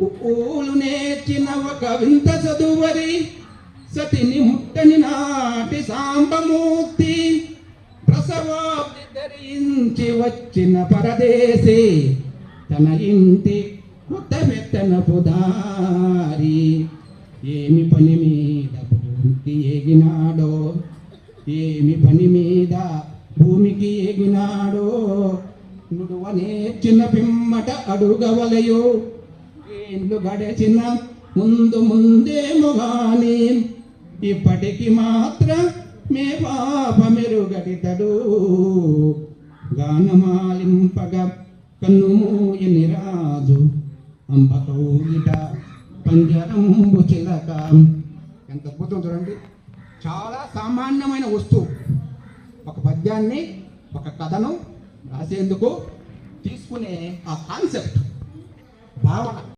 ఉప్పులు నేర్చిన ఒక వింత చదువరి సతిని ముట్టని నాటి సాంబమూర్తి. ప్రసవాబ్ది ధరించి వచ్చిన పరదేశి తన ఇంటి కొత్త మెత్తనపు దారి ఏమి పని మీద భూమికి ఎగినాడో ఏమి పని మీద భూమికి ఎగినాడో నుడువ నేర్చిన పిమ్మట అడుగవలయో ఏండ్లు గడిచిన ముందు ముందేమో గాని ఇప్పటికి మాత్రం మే పాప మెరుగటితడు గానమాలింపగా కన్ను మూయని రాజు. అంబకౌగిట పంజరంబు చిలక. ఎంత అద్భుతం చూడండి. చాలా సామాన్యమైన వస్తువు. ఒక పద్యాన్ని ఒక కథను రాసేందుకు తీసుకునే ఆ కాన్సెప్ట్ భావన.